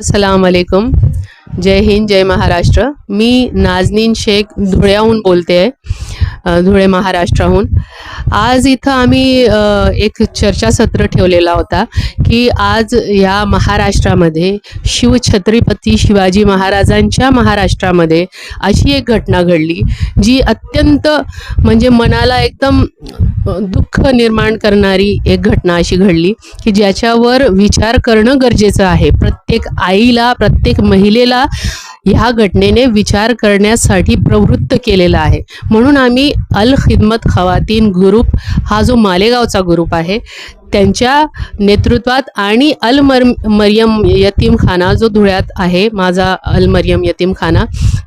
अस्सलाम वालेकुम जय हिंद जय महाराष्ट्र। मी नाजनीन शेख धुळ्याहून बोलते आहे धुळे महाराष्ट्राहून. आज इथं आम्ही एक चर्चासत्र ठेवलेला होता की आज या महाराष्ट्रामध्ये शिवछत्रपती शिवाजी महाराजांच्या महाराष्ट्रामध्ये अशी एक घटना घडली जी अत्यंत म्हणजे मनाला एकदम दुःख निर्माण करणारी एक घटना अशी घडली की ज्याच्यावर विचार करणं गरजेचं आहे. प्रत्येक आईला प्रत्येक महिलेला ह्या घटनेने विचार करण्यासाठी प्रवृत्त केलेला आहे. म्हणून आम्ही अल खिदमत खवातीन ग्रुप हा जो मालेगावचा ग्रुप आहे त्यांच्या नेतृत्वात आणि अल मर मरियम यतीमखाना जो धुळ्यात आहे माझा अल मरियम यतीमखाना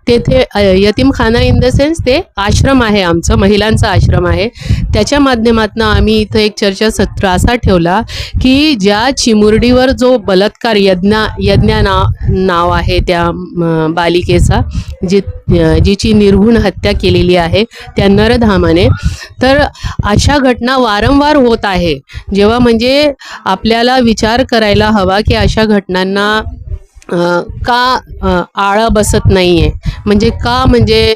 तेथे यतीम यतीमखाना इन द सेन्स ते आश्रम आहे आमचं महिलांचा आश्रम आहे. त्याच्या माध्यमातून आम्ही इथं एक चर्चासत्र असा ठेवला की ज्या चिमुरडीवर जो बलात्कार यज्ञा यज्ञा नाव नाव आहे त्या बालिकेचा जी जिची निर्घुण हत्या केलेली आहे त्या नरधामाने तर अशा घटना वारंवार होत आहे. जेव्हा म्हणजे आपल्याला विचार करायला हवा की अशा घटनांना का आळा बसत नाही आहे म्हणजे का म्हणजे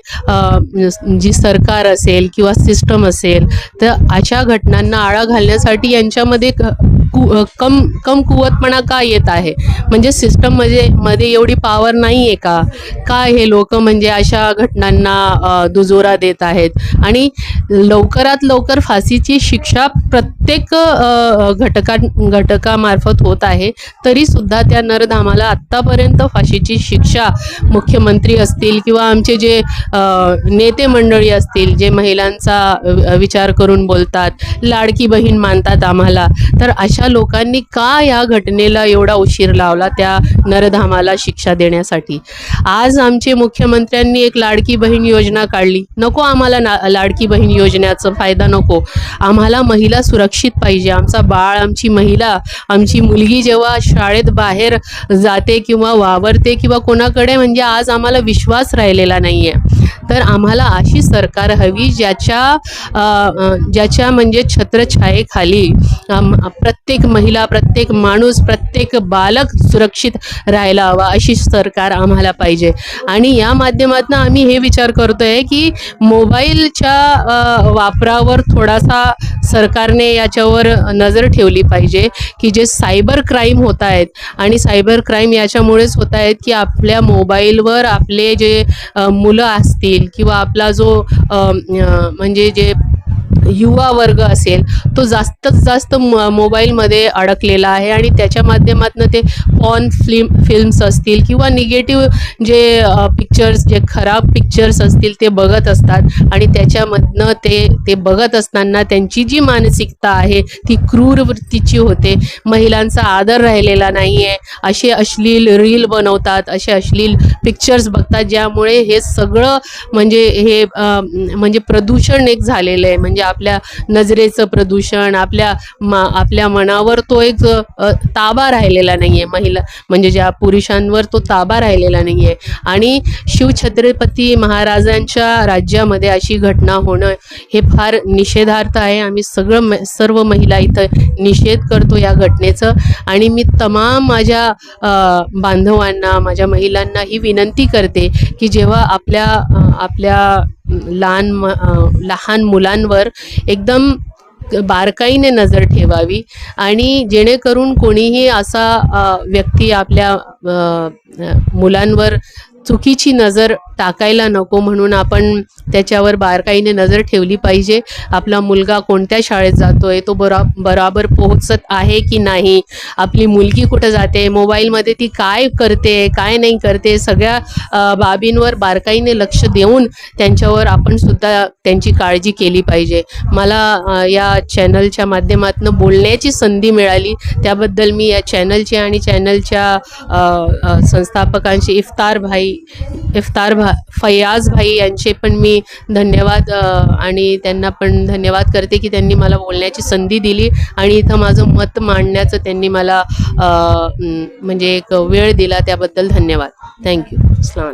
जी सरकार असेल किंवा सिस्टम असेल तर अशा घटनांना आळा घालण्यासाठी यांच्यामध्ये कु कम कम कुवतपणा का येत आहे? म्हणजे सिस्टममध्ये मध्ये एवढी पॉवर नाही आहे का? काय हे लोक म्हणजे अशा घटनांना दुजोरा देत आहेत? आणि लवकरात लवकर फाशीची शिक्षा प्रत्येक घटका घटकामार्फत होत आहे तरी सुद्धा त्या नरधामाला आत्तापर्यंत फाशीची शिक्षा मुख्यमंत्री असतील किंवा आमचे जे नेते मंडळी असतील जे महिलांचा विचार करून बोलतात लाडकी बहीण मानतात आम्हाला तर अशा लोकांनी का या घटनेला एवढा उशीर लावला त्या नरधामाला शिक्षा देण्यासाठी? आज आमचे मुख्यमंत्र्यांनी एक लाडकी बहीण योजना काढली. नको आम्हाला ना लाडकी बहीण योजनेचा फायदा नको. आम्हाला महिला सुरक्षित पाहिजे. आमचा बाळ आमची महिला आमची मुलगी जेव्हा शाळेत बाहेर जाते किंवा वावरते किंवा कोणाकडे म्हणजे आज आम्हाला विश्वास राहिलेला नाही आहे तर आम्हाला अशी सरकार हवी ज्याच्या ज्याच्या म्हणजे छत्रछायेखाली प्रत्येक महिला प्रत्येक माणूस प्रत्येक बालक सुरक्षित राहायला हवा अशी सरकार आम्हाला पाहिजे. आणि या माध्यमातून आम्ही हे विचार करतोय की मोबाईलच्या वापरावर थोडासा सरकारने याच्यावर नजर ठेवली पाहिजे की जे सायबर क्राईम होत आहेत आणि सायबर क्राईम याच्यामुळेच होत आहेत की आपल्या मोबाईलवर आपले जे मुलं असतील किंवा आपला जो अ, म्हणजे जे युवा वर्ग असेल तो जास्तच जास्त म मोबाईलमध्ये अडकलेला आहे आणि त्याच्या माध्यमातून ते पॉन फिल्म फिल्म्स असतील किंवा निगेटिव्ह जे पिक्चर्स जे खराब पिक्चर्स असतील ते बघत असतात. आणि त्याच्यामधनं ते ते बघत असताना त्यांची जी मानसिकता आहे ती क्रूर वृत्तीची होते. महिलांचा आदर राहिलेला नाही आहे असे अश्लील रील बनवतात असे अश्लील पिक्चर्स बघतात ज्यामुळे हे सगळं म्हणजे हे म्हणजे प्रदूषण एक झालेलं आहे. म्हणजे आपल्या नजरेचं प्रदूषण आपल्या मा आपल्या मनावर तो एक ताबा राहिलेला नाही आहे महिला म्हणजे ज्या पुरुषांवर तो ताबा राहिलेला नाही आहे आणि शिवछत्रपती महाराजांच्या राज्यामध्ये अशी घटना होणं हे फार निषेधार्थ आहे. आम्ही सगळं सर्व महिला इथं निषेध करतो या घटनेचं. आणि मी तमाम माझ्या बांधवांना माझ्या महिलांना ही विनंती करते की जेव्हा आपल्या आपल्या लहान म लहान मुलांवर एकदम बारकाईने नजर ठेवावी आणि जेणेकरून कोणीही असा व्यक्ती आपल्या मुलांवर चुकीची नजर टाकायला नको म्हणून आपण त्याच्यावर बारकाईने नजर ठेवली पाहिजे. आपला मुलगा कोणत्या शाळेत जातोय तो बरा बराबर पोहोचत आहे की नाही? आपली मुलगी कुठं जाते? मोबाईलमध्ये ती काय करते काय नाही करते? सगळ्या बाबींवर बारकाईने लक्ष देऊन त्यांच्यावर आपण सुद्धा त्यांची काळजी केली पाहिजे. मला या चॅनलच्या माध्यमातून बोलण्याची संधी मिळाली. त्याबद्दल मी या चॅनलचे आणि चॅनलच्या संस्थापकांचे इफ्तार भाई इफ्तार भा फयाज भाई यांचे पण मी धन्यवाद आणि त्यांना पण धन्यवाद करते की त्यांनी मला बोलण्याची संधी दिली आणि इथं माझं मत मांडण्याचं त्यांनी मला म्हणजे एक वेळ दिला त्याबद्दल धन्यवाद. थँक्यू अस्सलाम